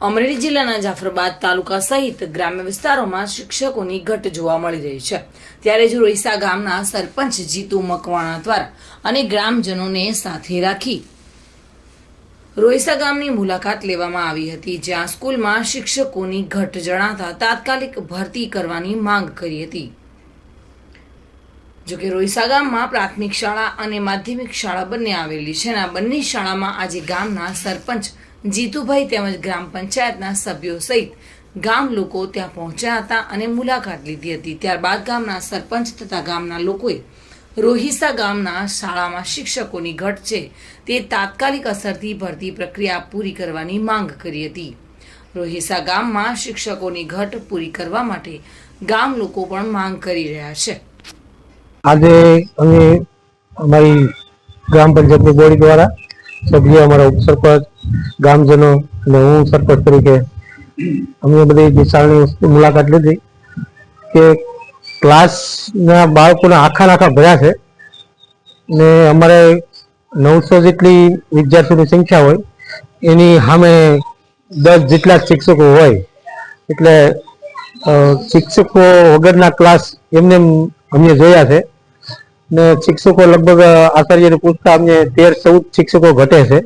અમરેલી જિલ્લાના જાફરાબાદ તાલુકા સહિત ગ્રામ્ય વિસ્તારોમાં શિક્ષકોની ઘટ જોવા મળી રહી છે. ત્યારે જ રોઈસા ગામના સરપંચ જીતુ મકવાણા દ્વારા અને ગ્રામજનોને સાથે રાખી રોઈસા ગામની મુલાકાત લેવામાં આવી હતી, જ્યાં સ્કૂલમાં શિક્ષકોની ઘટ જણાતા તાત્કાલિક ભરતી કરવાની માંગ કરી હતી. જોકે રોઈસા ગામમાં પ્રાથમિક શાળા અને માધ્યમિક શાળા બંને આવેલી છે અને આ બંને શાળામાં આજે ગામના સરપંચ જીતુભાઈ તેમજ ગ્રામ પંચાયતના સભ્યો સહિત ગામ લોકો ત્યાં પહોંચ્યા હતા અને મુલાકાત લીધી હતી. ત્યારબાદ ગામના સરપંચ તથા ગામના લોકોએ રોહિસા ગામના શાળામાં શિક્ષકોની ઘટ છે તે તાત્કાલિક અસરથી ભરતી પ્રક્રિયા પૂરી કરવાની માંગ કરી હતી. રોહિસા ગામમાં શિક્ષકોની ઘટ પૂરી કરવા માટે ગામ લોકો પણ માંગ કરી રહ્યા છે. આજે અમે અમારી ગ્રામ પંચાયતની બોડી દ્વારા સભ્ય, અમારા ઉપસરપંચ ગામજનો અને હું સરપંચ તરીકે અમે બધી જે શાળાની મુલાકાત લીધી કે ક્લાસના બાળકોના આખા આખા ભર્યા છે ને અમારે નવસો જેટલી વિદ્યાર્થીઓની સંખ્યા હોય, એની સામે દસ જેટલા શિક્ષકો હોય. એટલે શિક્ષકો વગરના ક્લાસ એમને અમને અમે જોયા છે ને શિક્ષકો લગભગ આચાર્યને પૂછતા અમને તેર ચૌદ શિક્ષકો ઘટે છે.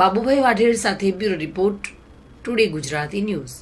બાબુભાઈ વાઢેર સાથે bureau report today Gujarati news.